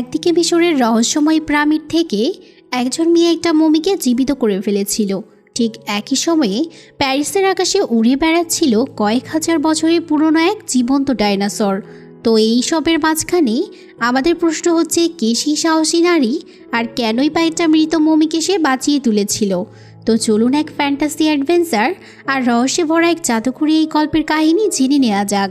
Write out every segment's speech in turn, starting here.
একদিকে মিশরের রহস্যময় প্রামিড থেকে একজন মেয়ে একটা মমিকে জীবিত করে ফেলেছিল। ঠিক একই সময়ে প্যারিসের আকাশে উড়ে বেড়াচ্ছিল কয়েক হাজার বছরের পুরনো এক জীবন্ত ডাইনোসর। তো এই সবের মাঝখানে আমাদের প্রশ্ন হচ্ছে, কে সেই সাহসী নারী আর কেনই বা একটা মৃত মমিকে সে বাঁচিয়ে তুলেছিল? তো চলুন এক ফ্যান্টাসি অ্যাডভেঞ্চার আর রহস্যে ভরা এক জাদুকরি এই গল্পের কাহিনী জেনে নেওয়া যাক।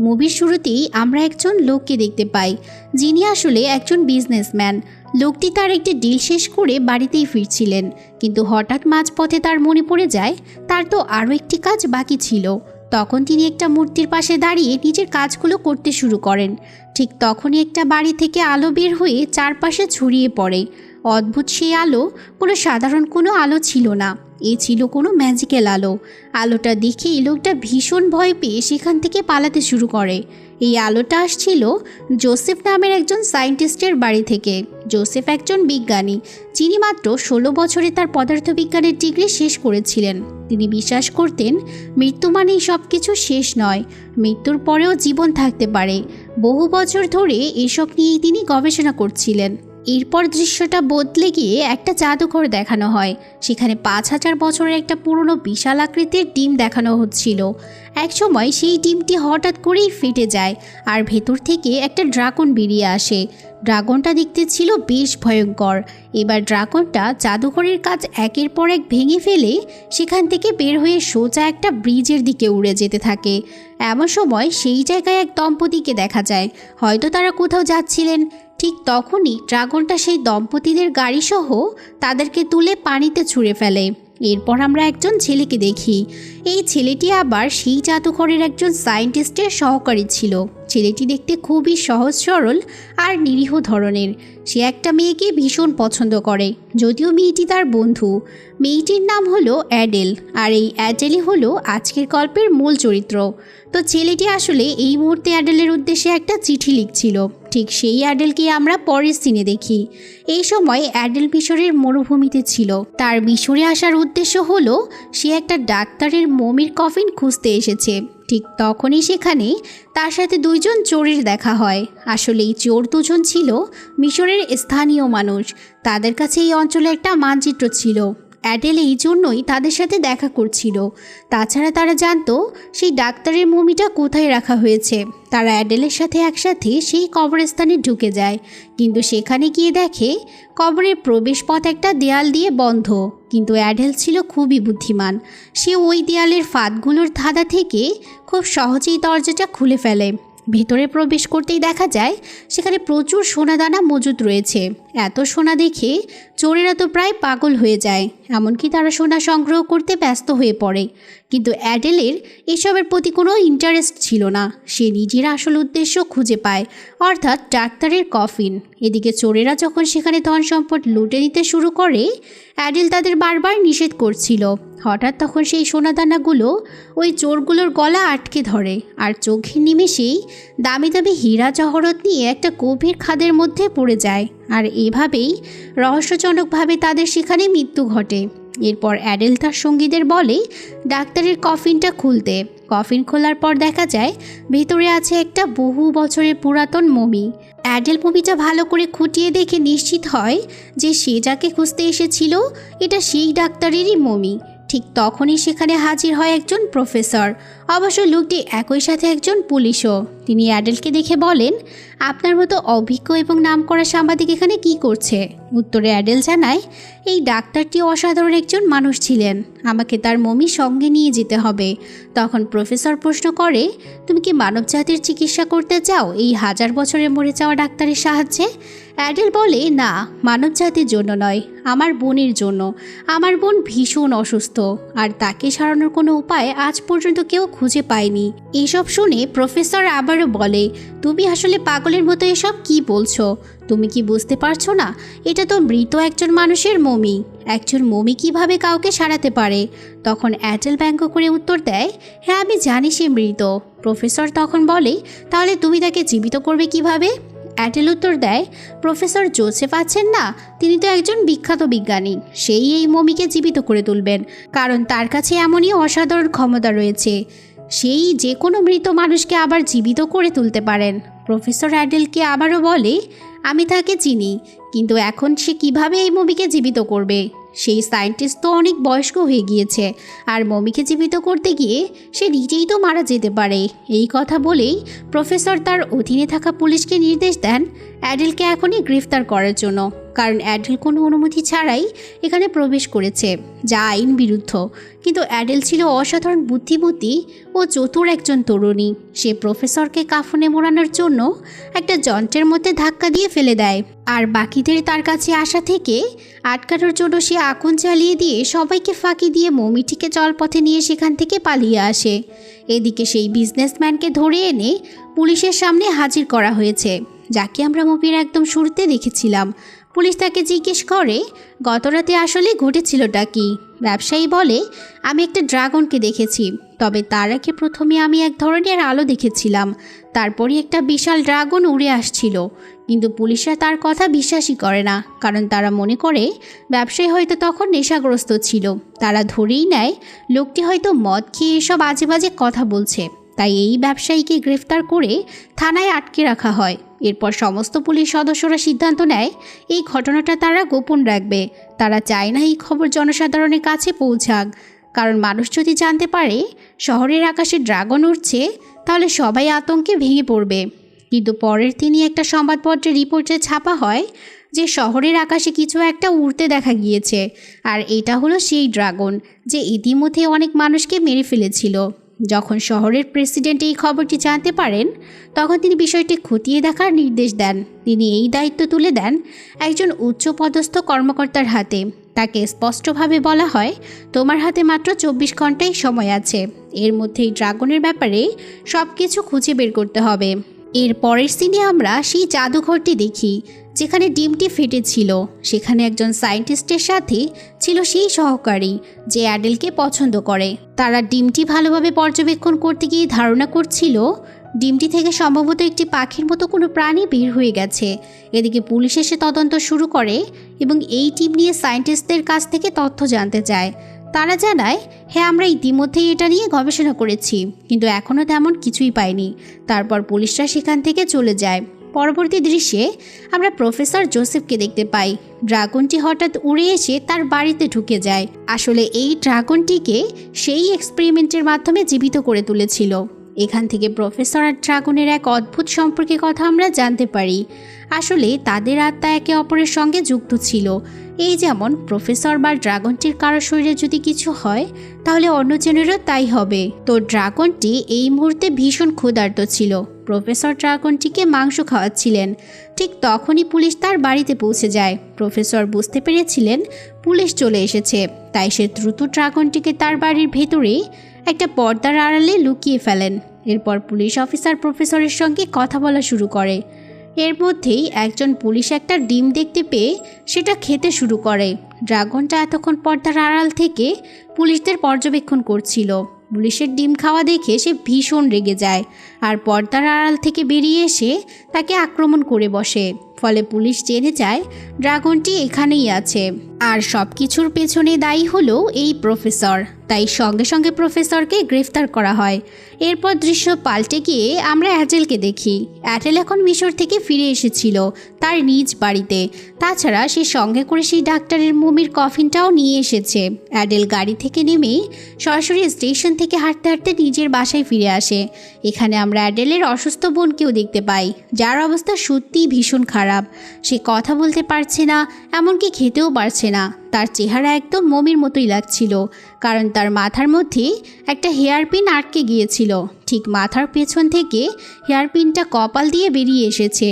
মুভির শুরুতেই আমরা একজন লোককে দেখতে পাই, যিনি আসলে একজন বিজনেসম্যান লোকটি তার একটি ডিল শেষ করে বাড়িতেই ফিরছিলেন, কিন্তু হঠাৎ মাঝপথে তার মনে পড়ে যায়, তার তো আরও একটি কাজ বাকি ছিল। তখন তিনি একটা মূর্তির পাশে দাঁড়িয়ে নিজের কাজগুলো করতে শুরু করেন। ঠিক তখনই একটা বাড়ি থেকে আলো বের হয়ে চারপাশে ছড়িয়ে পড়ে। অদ্ভুত সেই আলো, কোনো সাধারণ কোনো আলো ছিল না। এ ছিল কোনো ম্যাজিক্যাল আলো। আলোটা দেখেই লোকটা ভীষণ ভয় পেয়ে সেখান থেকে পালাতে শুরু করে। এই আলোটা আসছিল জোসেফ নামের একজন সায়েন্টিস্টের বাড়ি থেকে। জোসেফ একজন বিজ্ঞানী, যিনি মাত্র ষোলো বছরে তার পদার্থবিজ্ঞানের ডিগ্রি শেষ করেছিলেন। তিনি বিশ্বাস করতেন, মৃত্যু মানেই সব কিছু শেষ নয়, মৃত্যুর পরেও জীবন থাকতে পারে। বহু বছর ধরে এসব নিয়েই তিনি গবেষণা করছিলেন। এরপর দৃশ্যটা বদলে গিয়ে একটা জাদুঘর দেখানো হয়। সেখানে পাঁচ হাজার বছরের একটা পুরনো বিশাল আকৃতির ডিম দেখানো হচ্ছিল। একসময় সেই ডিমটি হঠাৎ করেই ফেটে যায়, আর ভেতর থেকে একটা ড্রাগন বেরিয়ে আসে। ড্রাগনটা দেখতে ছিল বেশ ভয়ঙ্কর। এবার ড্রাগনটা জাদুঘরের কাজ একের পর এক ভেঙে ফেলে সেখান থেকে বের হয়ে সোজা একটা ব্রিজের দিকে উড়ে যেতে থাকে। এমন সময় সেই জায়গায় এক দম্পতিকে দেখা যায়। হয়তো তারা কোথাও যাচ্ছিলেন। ঠিক তখনই ড্রাগনটা সেই দম্পতিদের গাড়িসহ তাদেরকে তুলে পানিতে ছুঁড়ে ফেলে। এরপর আমরা একজন ছেলেকে দেখি। এই ছেলেটি আবার সেই জাদুঘরের একজন সায়েন্টিস্টের সহকারী ছিল। ছেলেটি দেখতে খুবই সহজ, সরল আর নিরীহ ধরনের। সে একটা মেয়েকে ভীষণ পছন্দ করে। যদিও মেয়েটি তার বন্ধু। মেয়েটির নাম হলো অ্যাডেল আর এই অ্যাডেলই হলো আজকের গল্পের মূল চরিত্র। তো ছেলেটি আসলে এই মুহূর্তে অ্যাডেলের উদ্দেশ্যে একটা চিঠি লিখছিল। ঠিক সেই অ্যাডেলকে আমরা পরের সিনে দেখি। এই সময় অ্যাডেল মিশরের মরুভূমিতে ছিল। তার মিশরে আসার উদ্দেশ্য হলো, সে একটা ডাক্তারের মমির কফিন খুঁজতে এসেছে। ঠিক তখনই সেখানে তার সাথে দুইজন চোরের দেখা হয়। আসলে এই চোর দুজন ছিল মিশরের স্থানীয় মানুষ। তাদের কাছে এই অঞ্চলে একটা মানচিত্র ছিল। অ্যাডেল এই জন্যই তাদের সাথে দেখা করছিল। তাছাড়া তারা জানতো সেই ডাক্তারের মমিটা কোথায় রাখা হয়েছে। তারা অ্যাডেলের সাথে একসাথে সেই কবরস্থানে ঢুকে যায়। কিন্তু সেখানে গিয়ে দেখে কবরের প্রবেশপথ একটা দেয়াল দিয়ে বন্ধ। কিন্তু অ্যাডেল ছিল খুবই বুদ্ধিমান। সে ওই দেয়ালের ফাঁদগুলোর ধাঁধা থেকে খুব সহজেই দরজাটা খুলে ফেলে। ভেতরে প্রবেশ করতেই দেখা যায়, সেখানে প্রচুর সোনাদানা মজুদ রয়েছে। এত সোনা দেখে চোরেরা তো প্রায় পাগল হয়ে যায়, এমনকি তারা সোনা সংগ্রহ করতে ব্যস্ত হয়ে পড়ে। কিন্তু অ্যাডেলের এসবের প্রতি কোনো ইন্টারেস্ট ছিল না। সে নিজের আসল উদ্দেশ্য খুঁজে পায়, অর্থাৎ ডাক্তারের কফিন এদিকে চোরেরা যখন সেখানে ধন সম্পদ লুটে নিতে শুরু করে, অ্যাডেল তাদের বারবার নিষেধ করছিল। হঠাৎ তখন সেই সোনাদানাগুলো ওই চোরগুলোর গলা আটকে ধরে আর চোখের নিমেষেই দামি দামি হীরা জহরত নিয়ে একটা গভীর খাদের মধ্যে পড়ে যায়। আর এভাবেই রহস্যজনকভাবে তাদের সেখানে মৃত্যু ঘটে। এরপর অ্যাডেল তার সঙ্গীদের বলে, ডাক্তারের কফিনটা খুলতে। কফিন খোলার পর দেখা যায়, ভেতরে আছে একটা বহু বছরের পুরাতন মমি। অ্যাডেল মমিটা ভালো করে খুঁটিয়ে দেখে নিশ্চিত হয় যে সে যাকে খুঁজতে এসেছিল, এটা সেই ডাক্তারেরই মমি। ঠিক তখনই সেখানে হাজির হয় একজন প্রফেসর। অবশ্য লোকটি একই সাথে একজন পুলিশও। তিনি অ্যাডেলকে দেখে বলেন, আপনার মতো অভিজ্ঞ এবং নামকরা সাংবাদিক এখানে কি করছে? উত্তরে অ্যাডেল জানায়, এই ডাক্তারটি অসাধারণ একজন মানুষ ছিলেন। আমাকে তার মমি সঙ্গে নিয়ে যেতে হবে। তখন প্রফেসর প্রশ্ন করে, তুমি কি মানবজাতির চিকিৎসা করতে চাও? এই হাজার বছরে মরে যাওয়া ডাক্তারের সাহায্যে? অ্যাডেল বলে, না মানবজাতির জন্য নয়, আমার বোনের জন্য। আমার বোন ভীষণ অসুস্থ, আর তাকে সারানোর কোনো উপায় আজ পর্যন্ত কেউ খুঁজে পায়নি। এইসব শুনে প্রফেসর আবারও বলে, তুমি আসলে পাগলের মতো এসব কি বলছো? তুমি কি বুঝতে পারছ না? এটা তো মৃত একজন মানুষের মমি। একজন মমি কীভাবে কাউকে সারাতে পারে? তখন অ্যাটেল ব্যঙ্গ করে উত্তর দেয় হ্যাঁ আমি জানি সে মৃত। প্রফেসর তখন বলে, তাহলে তুমি তাকে জীবিত করবে কীভাবে? অ্যাটেল উত্তর দেয়, প্রফেসর জোসেফ আছেন না, তিনি তো একজন বিখ্যাত বিজ্ঞানী। সেই এই মমিকে জীবিত করে তুলবেন, কারণ তার কাছে এমনই অসাধারণ ক্ষমতা রয়েছে। সেই যে কোনো মৃত মানুষকে আবার জীবিত করে তুলতে পারেন। প্রফেসর অ্যাডেলকে আবারও বলে আমি তাকে চিনি, কিন্তু এখন সে কীভাবে এই মমিকে জীবিত করবে? সেই সায়েন্টিস্ট তো অনেক বয়স্ক হয়ে গিয়েছে, আর মমিকে জীবিত করতে গিয়ে সে নিজেই তো মারা যেতে পারে। এই কথা বলেই প্রফেসর তার অধীনে থাকা পুলিশকে নির্দেশ দেন অ্যাডেলকে এখনই গ্রেফতার করার জন্য। কারণ অ্যাডেল কোনো অনুমতি ছাড়াই এখানে প্রবেশ করেছে, যা আইন বিরুদ্ধ। কিন্তু অ্যাডেল ছিল অসাধারণ বুদ্ধিমতী ও চতুর একজন তরুণী। সে প্রফেসরকে কাফনে মোড়ানোর জন্য একটা যন্ত্রের মধ্যে ধাক্কা দিয়ে ফেলে দেয়। আর বাকিদের তার কাছে আসা থেকে আটকানোর জন্য সে আগুন চালিয়ে দিয়ে সবাইকে ফাঁকি দিয়ে মমিটিকে জলপথে নিয়ে সেখান থেকে পালিয়ে আসে। এদিকে সেই বিজনেসম্যানকে ধরে এনে পুলিশের সামনে হাজির করা হয়েছে, যাকে আমরা মুভির একদম শুরুতে দেখেছিলাম। পুলিশ তাকে জিজ্ঞেস করে গতরাতে আসলে ঘটেছিলটা কি? ব্যবসায়ী বলে, আমি একটা ড্রাগনকে দেখেছি, তবে তার আগে প্রথমে আমি এক ধরনের আলো দেখেছিলাম। তারপরই একটা বিশাল ড্রাগন উড়ে আসছিল। কিন্তু পুলিশরা তার কথা বিশ্বাসই করে না, কারণ তারা মনে করে, ব্যবসায়ী হয়তো তখন নেশাগ্রস্ত ছিল। তারা ধরেই নেয়, লোকটি হয়তো মদ খেয়ে এসব আজে বাজে কথা বলছে। তাই এই ব্যবসায়ীকে গ্রেফতার করে থানায় আটকে রাখা হয়। এরপর সমস্ত পুলিশ সদস্যরা সিদ্ধান্ত নেয়, এই ঘটনাটা তারা গোপন রাখবে। তারা চায় না এই খবর জনসাধারণের কাছে পৌঁছাক। কারণ মানুষ যদি জানতে পারে, শহরের আকাশে ড্রাগন উঠছে তাহলে সবাই আতঙ্কে ভেঙে পড়বে। কিন্তু পরের দিনই একটা সংবাদপত্রে রিপোর্টে ছাপা হয় যে শহরের আকাশে কিছু একটা উড়তে দেখা গিয়েছে। আর এটা হলো সেই ড্রাগন, যে ইতিমধ্যে অনেক মানুষকে মেরে ফেলেছিল। যখন শহরের প্রেসিডেন্ট এই খবরটি জানতে পারেন, তখন তিনি বিষয়টি খতিয়ে দেখার নির্দেশ দেন। তিনি এই দায়িত্ব তুলে দেন একজন উচ্চপদস্থ কর্মকর্তার হাতে। তাকে স্পষ্টভাবে বলা হয়, তোমার হাতে মাত্র চব্বিশ ঘন্টাই সময় আছে। এর মধ্যেই ড্রাগনের ব্যাপারে সব কিছু খুঁজে বের করতে হবে। এর পরের সিনে আমরা সেই জাদুঘরটি দেখি, যেখানে ডিমটি ফেটেছিল। সেখানে একজন সায়েন্টিস্টের সাথে ছিল সেই সহকারী, যে অ্যাডেলকে পছন্দ করে। তারা ডিমটি ভালোভাবে পর্যবেক্ষণ করতে গিয়ে ধারণা করছিল, ডিমটি থেকে সম্ভবত একটি পাখির মতো কোনো প্রাণী বের হয়ে গেছে। এদিকে পুলিশ এসে তদন্ত শুরু করে এবং এই টিম নিয়ে সায়েন্টিস্টদের কাছ থেকে তথ্য জানতে চায়। তারা জানায় হ্যাঁ আমরা ইতিমধ্যেই এটা নিয়ে গবেষণা করেছি, কিন্তু এখনও তেমন কিছুই পাইনি। তারপর পুলিশরা সেখান থেকে চলে যায়। পরবর্তী দৃশ্যে আমরা প্রফেসর জোসেফকে দেখতে পাই। ড্রাগনটি হঠাৎ উড়ে এসে তার বাড়িতে ঢুকে যায়। আসলে এই ড্রাগনটিকে সেই এক্সপেরিমেন্টের মাধ্যমে জীবিত করে তুলেছিল। এখান থেকে প্রফেসর আর ড্রাগনের এক অদ্ভুত সম্পর্কে কথা আমরা জানতে পারি। আসলে তাদের আত্মা একে অপরের সঙ্গে যুক্ত ছিল। এই যেমন প্রফেসর বা ড্রাগনটির কারও শরীরে যদি কিছু হয়, তাহলে অন্য অন্যজনেরও তাই হবে। তো ড্রাগনটি এই মুহূর্তে ভীষণ ক্ষুধার্ত ছিল। প্রফেসর ড্রাগনটিকে মাংস খাওয়াচ্ছিলেন। ঠিক তখনই পুলিশ তার বাড়িতে পৌঁছে যায়। প্রফেসর বুঝতে পেরেছিলেন পুলিশ চলে এসেছে। তাই সে দ্রুত ড্রাগনটিকে তার বাড়ির ভেতরে একটা পর্দার আড়ালে লুকিয়ে ফেলেন। এরপর পুলিশ অফিসার প্রফেসরের সঙ্গে কথা বলা শুরু করে। এর মধ্যেই একজন পুলিশ একটা ডিম দেখতে পেয়ে সেটা খেতে শুরু করে। ড্রাগনটা এতক্ষণ পর্দার আড়াল থেকে পুলিশদের পর্যবেক্ষণ করছিল। পুলিশের ডিম খাওয়া দেখে সে ভীষণ রেগে যায় আর পর্দার আড়াল থেকে বেরিয়ে এসে তাকে আক্রমণ করে বসে। ফলে পুলিশ জেনে যায়, ড্রাগনটি এখানেই আছে। আর সব কিছুর পেছনে দায়ী হলো এই প্রফেসর। তাই সঙ্গে সঙ্গে প্রফেসরকে গ্রেফতার করা হয়। এরপর দৃশ্য পাল্টে গিয়ে আমরা অ্যাটেলকে দেখি। অ্যাটেল এখন মিশর থেকে ফিরে এসেছিল তার নিজ বাড়িতে। তাছাড়া সে সঙ্গে করে সেই ডাক্তারের মমির কফিনটাও নিয়ে এসেছে। অ্যাডেল গাড়ি থেকে নেমে সরাসরি স্টেশন থেকে হাঁটতে হাঁটতে নিজের বাসায় ফিরে আসে। এখানে আমরা অ্যাডেলের অসুস্থ বোনকেও দেখতে পাই। যার অবস্থা সত্যিই ভীষণ খারাপ। সে কথা বলতে পারছে না, এমনকি খেতেও পারছে না। তার চেহারা একদম মমির মতোই লাগছিল, কারণ তার মাথার মধ্যে একটা হেয়ার পিন আটকে গিয়েছিল। ঠিক মাথার পেছন থেকে হেয়ার পিনটা কপাল দিয়ে বেরিয়ে এসেছে।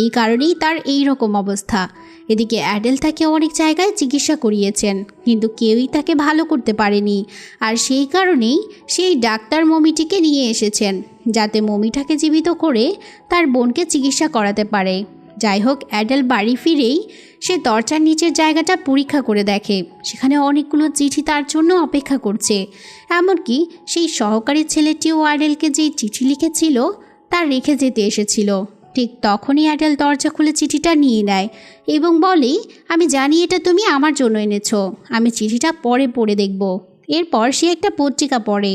এই কারণেই তার এই রকম অবস্থা। এদিকে অ্যাডেল তাকে অনেক জায়গায় চিকিৎসা করিয়েছেন, কিন্তু কেউই তাকে ভালো করতে পারেনি। আর সেই কারণেই সেই ডাক্তার মমিটিকে নিয়ে এসেছেন, যাতে মমিটাকে জীবিত করে তার বোনকে চিকিৎসা করাতে পারে। যাই হোক অ্যাডেল বাড়ি ফিরেই সে দরজার নিচের জায়গাটা পরীক্ষা করে দেখে। সেখানে অনেকগুলো চিঠি তার জন্য অপেক্ষা করছে। এমনকি সেই সহকারী ছেলেটিও অ্যাডেলকে যেই চিঠি লিখেছিল, তা রেখে যেতে এসেছিল। ঠিক তখনই অ্যাডেল দরজা খুলে চিঠিটা নিয়ে নেয় এবং বলে, আমি জানি এটা তুমি আমার জন্য এনেছো। আমি চিঠিটা পরে পড়ে দেখব। এরপর সে একটা পত্রিকা পড়ে।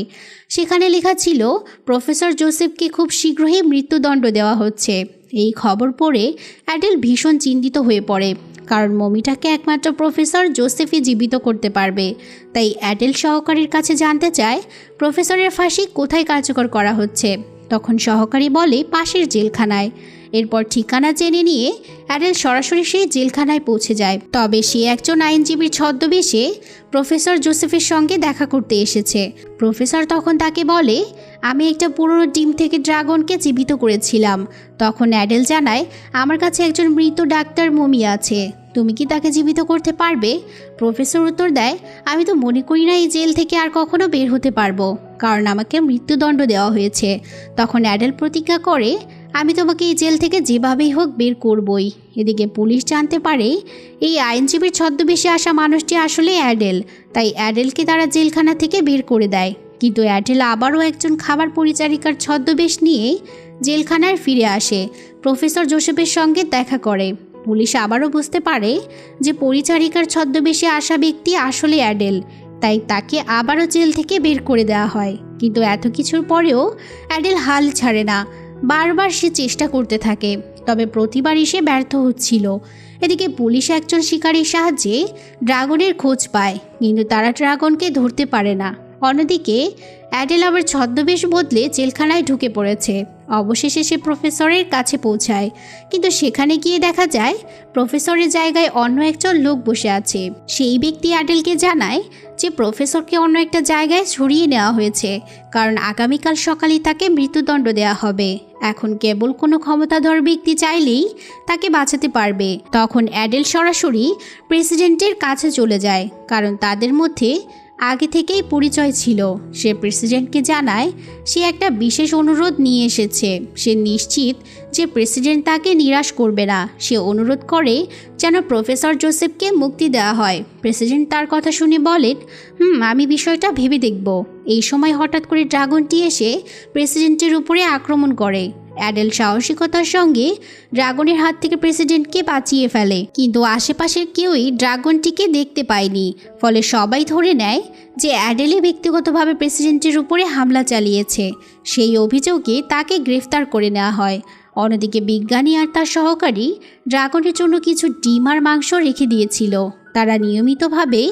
সেখানে লেখা ছিল, প্রফেসর জোসেফকে খুব শীঘ্রই মৃত্যুদণ্ড দেওয়া হচ্ছে। এই খবর পড়ে অ্যাডেল ভীষণ চিন্তিত হয়ে পড়ে, কারণ মমিটাকে একমাত্র প্রফেসর জোসেফই জীবিত করতে পারবে। তাই অ্যাডেল সহকারীর কাছে জানতে চায়, প্রফেসরের ফাঁসি কোথায় কার্যকর করা হচ্ছে? তখন সহকারী বলে পাশের জেলখানায়। এরপর ঠিকানা জেনে নিয়ে অ্যাডেল সরাসরি সেই জেলখানায় পৌঁছে যায়। তবে সে একজন আইনজীবীর ছদ্মবেশে প্রফেসর জোসেফের সঙ্গে দেখা করতে এসেছে। প্রফেসর তখন তাকে বলে, আমি একটা পুরনো ডিম থেকে ড্রাগনকে জীবিত করেছিলাম। তখন অ্যাডেল জানায়, আমার কাছে একজন মৃত ডাক্তার মমি আছে। তুমি কি তাকে জীবিত করতে পারবে? প্রফেসর উত্তর দেয়, আমি তো মনে করি না এই জেল থেকে আর কখনো বের হতে পারব, কারণ আমাকে মৃত্যুদণ্ড দেওয়া হয়েছে। তখন অ্যাডেল প্রতিজ্ঞা করে আমি তোমাকে এই জেল থেকে যেভাবেই হোক বের করবই। এদিকে পুলিশ জানতে পারে, এই আইনজীবীর ছদ্মবেশে আসা মানুষটি আসলে অ্যাডেল। তাই অ্যাডেলকে তারা জেলখানা থেকে বের করে দেয়। কিন্তু অ্যাডেল আবারও একজন খাবার পরিচারিকার ছদ্মবেশ নিয়ে জেলখানায় ফিরে আসে। প্রফেসর জোসেফের সঙ্গে দেখা করে। পুলিশ আবারও বুঝতে পারে যে পরিচারিকার ছদ্মবেশে আসা ব্যক্তি আসলে অ্যাডেল। তাই তাকে আবারও জেল থেকে বের করে দেওয়া হয়। কিন্তু এত কিছুর পরেও অ্যাডেল হাল ছাড়ে না। বারবার সে চেষ্টা করতে থাকে, তবে প্রতিবারই সে ব্যর্থ হচ্ছিল। এদিকে পুলিশ একজন শিকারীর সাহায্যে ড্রাগনের খোঁজ পায়, কিন্তু তারা ড্রাগনকে ধরতে পারে না। অন্যদিকে অ্যাডেল আবার ছদ্মবেশ বদলে জেলখানায় ঢুকে পড়েছে। অবশেষে সে প্রফেসরের কাছে পৌঁছায়। কিন্তু সেখানে গিয়ে দেখা যায়, প্রফেসরের জায়গায় অন্য একজন লোক বসে আছে। সেই ব্যক্তি অ্যাডেলকে জানায় যে প্রফেসরকে অন্য একটা জায়গায় ছড়িয়ে নেওয়া হয়েছে, কারণ আগামীকাল সকালে তাকে মৃত্যুদণ্ড দেওয়া হবে। এখন কেবল কোনো ক্ষমতাধর ব্যক্তি চাইলেই তাকে বাঁচাতে পারবে। তখন অ্যাডেল সরাসরি প্রেসিডেন্টের কাছে চলে যায়, কারণ তাদের মধ্যে আগে থেকেই পরিচয় ছিল। সে প্রেসিডেন্টকে জানায়, সে একটা বিশেষ অনুরোধ নিয়ে এসেছে। সে নিশ্চিত যে প্রেসিডেন্ট তাকে নিরাশ করবে না। সে অনুরোধ করে যেন প্রফেসর জোসেফকে মুক্তি দেওয়া হয়। প্রেসিডেন্ট তার কথা শুনে বলেন, হুম, আমি বিষয়টা ভেবে দেখব। এই সময় হঠাৎ করে ড্রাগনটি এসে প্রেসিডেন্টের উপরে আক্রমণ করে। অ্যাডেল সাহসিকতার সঙ্গে ড্রাগনের হাত থেকে প্রেসিডেন্টকে বাঁচিয়ে ফেলে। কিন্তু আশেপাশের কেউই ড্রাগনটিকে দেখতে পায়নি। ফলে সবাই ধরে নেয় যে অ্যাডেলে ব্যক্তিগতভাবে প্রেসিডেন্টের উপরে হামলা চালিয়েছে। সেই অভিযোগে তাকে গ্রেফতার করে নেওয়া হয়। অন্যদিকে বিজ্ঞানী আর তার সহকারী ড্রাগনের জন্য কিছু ডিম আর মাংস রেখে দিয়েছিল। তারা নিয়মিতভাবে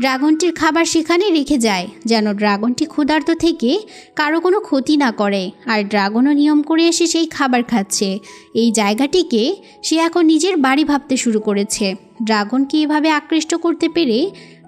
ড্রাগনটির খাবার সেখানে রেখে যায়, যেন ড্রাগনটি ক্ষুধার্ত থেকে কারও কোনো ক্ষতি না করে। আর ড্রাগনও নিয়ম করে এসে সেই খাবার খাচ্ছে। এই জায়গাটিকে সে এখন নিজের বাড়ি ভাবতে শুরু করেছে। ড্রাগনকে এভাবে আকৃষ্ট করতে পেরে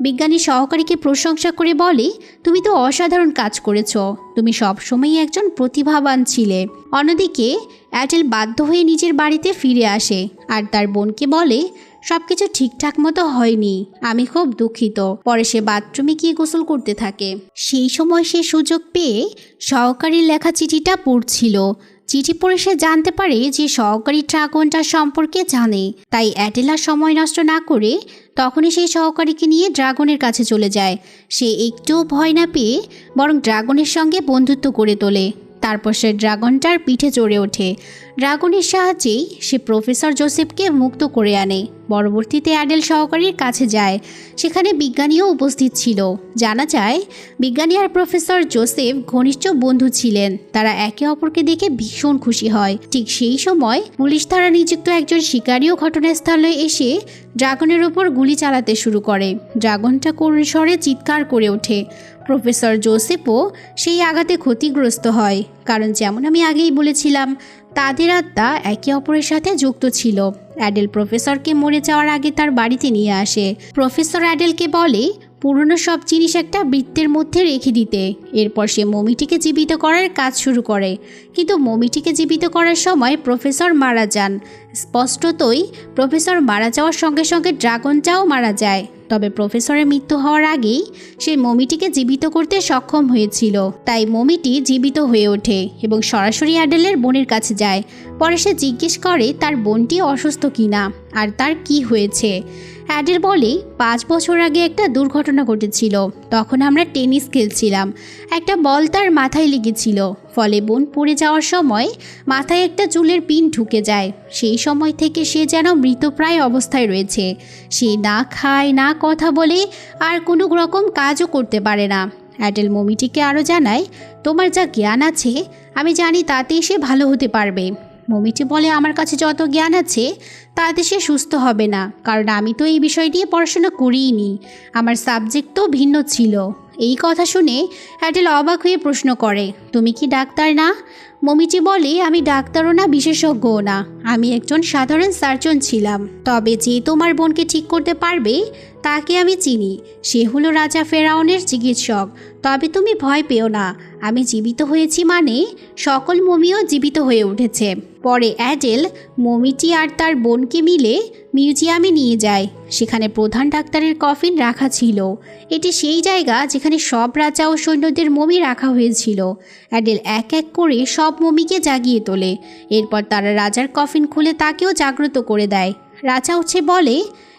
বিজ্ঞানী সহকারীকে প্রশংসা করে বলে, তুমি তো অসাধারণ কাজ করেছ। তুমি সবসময়ই একজন প্রতিভাবান ছিলে। অন্যদিকে অ্যাটেল বাধ্য হয়ে নিজের বাড়িতে ফিরে আসে। আর তার বোনকে বলে সব কিছু ঠিকঠাক মতো হয়নি। আমি খুব দুঃখিত। পরে সে বাথরুমে গিয়ে গোসল করতে থাকে। সেই সময় সে সুযোগ পেয়ে সহকারীর লেখা চিঠিটা পড়ছিল। চিঠি পড়ে সে জানতে পারে যে সহকারী ড্রাগনটার সম্পর্কে জানে। তাই অ্যাটেলা সময় নষ্ট না করে তখনই সেই সহকারীকে নিয়ে ড্রাগনের কাছে চলে যায়। সে একটুও ভয় না পেয়ে বরং ড্রাগনের সঙ্গে বন্ধুত্ব করে তোলে। তারপর সে ড্রাগনটার পিঠে চড়ে ওঠে। ড্রাগনের সাহায্যেই সে প্রফেসর জোসেফকে মুক্ত করে আনে। পরবর্তীতে অ্যাডেল সহকারীর কাছে যায়। সেখানে বিজ্ঞানীও উপস্থিত ছিল। জানা যায়, বিজ্ঞানী আর প্রফেসর জোসেফ ঘনিষ্ঠ বন্ধু ছিলেন। তারা একে অপরকে দেখে ভীষণ খুশি হয়। ঠিক সেই সময় পুলিশ দ্বারা নিযুক্ত একজন শিকারীও ঘটনাস্থলে এসে ড্রাগনের ওপর গুলি চালাতে শুরু করে। ড্রাগনটা করুণ স্বরে চিৎকার করে ওঠে। প্রফেসর জোসেফও সেই আঘাতে ক্ষতিগ্রস্ত হয়। কারণ যেমন আমি আগেই বলেছিলাম তাদের আত্মা একে অপরের সাথে যুক্ত ছিল। অ্যাডেল প্রফেসরকে মরে যাওয়ার আগে তার বাড়িতে নিয়ে আসে। প্রফেসর অ্যাডেলকে বলে, পুরনো সব জিনিস একটা বৃত্তের মধ্যে রেখে দিতে। এরপর সে মমিটিকে জীবিত করার কাজ শুরু করে। কিন্তু মমিটিকে জীবিত করার সময় প্রফেসর মারা যান। স্পষ্টতই প্রফেসর মারা যাওয়ার সঙ্গে সঙ্গে ড্রাগনটাও মারা যায়। তবে প্রফেসরের মৃত্যু হওয়ার আগেই সে মমিটিকে জীবিত করতে সক্ষম হয়েছিল। তাই মমিটি জীবিত হয়ে ওঠে এবং সরাসরি অ্যাডেলের বোনের কাছে যায়। পরে সে জিজ্ঞেস করে তার বোনটি অসুস্থ কিনা আর তার কি হয়েছে। অ্যাডেল বলে, পাঁচ বছর আগে একটা দুর্ঘটনা ঘটেছিল। তখন আমরা টেনিস খেলছিলাম। একটা বল তার মাথায় লেগেছিল। ফলে বোন পড়ে যাওয়ার সময় মাথায় একটা চুলের পিন ঢুকে যায়। সেই সময় থেকে সে যেন মৃতপ্রায় অবস্থায় রয়েছে। সে না খায়, না কথা বলে আর কোনো রকম কাজও করতে পারে না। অ্যাডেল মমিটিকে আরও জানায়, তোমার যা জ্ঞান আছে, আমি জানি তাতেই সে ভালো হতে পারবে। মমিটি বলে, আমার কাছে যত জ্ঞান আছে, তাতে সে সুস্থ হবে না। কারণ আমি তো এই বিষয় নিয়ে পড়াশোনা করিনি আমার সাবজেক্ট তো ভিন্ন ছিল। এই কথা শুনে অ্যাডেল অবাক হয়ে প্রশ্ন করে, তুমি কি ডাক্তার না? মমিটি বলে, আমি ডাক্তারও না, বিশেষজ্ঞও না। আমি একজন সাধারণ সার্জন ছিলাম। তবে যে তোমার বোনকে ঠিক করতে পারবে, তাকে আমি চিনি। সে হলো রাজা ফেরাউনের চিকিৎসক। তবে তুমি ভয় পেও না। আমি জীবিত হয়েছি মানে সকল মমিও জীবিত হয়ে উঠেছে। পরে অ্যাডেল, মমিটি আর তার বোনকে মিলে মিউজিয়ামে নিয়ে যায়। সেখানে প্রধান ডাক্তারের কফিন রাখা ছিল। এটি সেই জায়গা যেখানে সব রাজা ও সৈন্যদের মমি রাখা হয়েছিল। অ্যাডেল এক এক করে সব মমিকে জাগিয়ে তোলে। এরপর তারা রাজার কফিন খুলে তাকেও জাগ্রত করে দেয়। রাজা উঠে বলে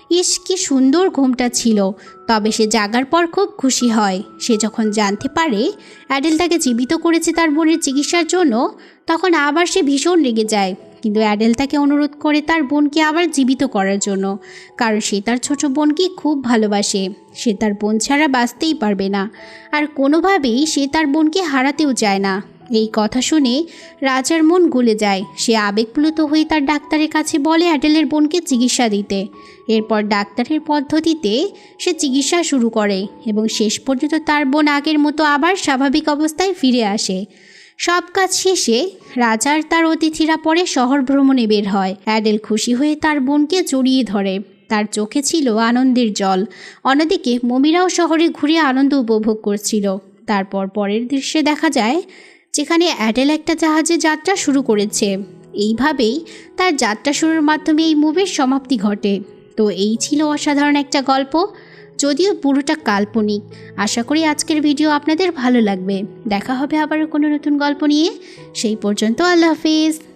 ইস, কি সুন্দর ঘুমটা ছিল। তবে সে জাগার পর খুব খুশি হয়। সে যখন জানতে পারে অ্যাডেল তাকে জীবিত করেছে তার বোনের চিকিৎসার জন্য, তখন আবার সে ভীষণ রেগে যায়। কিন্তু অ্যাডেল তাকে অনুরোধ করে তার বোনকে আবার জীবিত করার জন্য, কারণ সে তার ছোট বোনকে খুব ভালোবাসে। সে তার বোন ছাড়া বাঁচতেই পারবে না। আর কোনোভাবেই সে তার বোনকে হারাতেও চায় না। এই কথা শুনে রাজার মন গলে যায়। সে আবেগপ্লুত হয়ে তার ডাক্তারের কাছে বলে অ্যাডেলের বোনকে চিকিৎসা দিতে। এরপর ডাক্তারের পদ্ধতিতে সে চিকিৎসা শুরু করে এবং শেষ পর্যন্ত তার বোন আগের মতো আবার স্বাভাবিক অবস্থায় ফিরে আসে। সব কাজ শেষে রাজার তার অতিথিরা পরে শহর ভ্রমণে বের হয়। অ্যাডেল খুশি হয়ে তার বোনকে জড়িয়ে ধরে। তার চোখে ছিল আনন্দের জল। অন্যদিকে মমিরাও শহরে ঘুরে আনন্দ উপভোগ করছিল। তারপর পরের দৃশ্যে দেখা যায় যেখানে অ্যাডেল একটা জাহাজে যাত্রা শুরু করেছে। এইভাবেই তার যাত্রা শুরুর মাধ্যমে এই মুভির সমাপ্তি ঘটে। তো এই ছিল অসাধারণ একটা গল্প। যদিও পুরোটা কাল্পনিক। আশা করি আজকের ভিডিও আপনাদের ভালো লাগবে। দেখা হবে আবার কোনো নতুন গল্প নিয়ে। সেই পর্যন্ত আল্লাহ হাফিজ।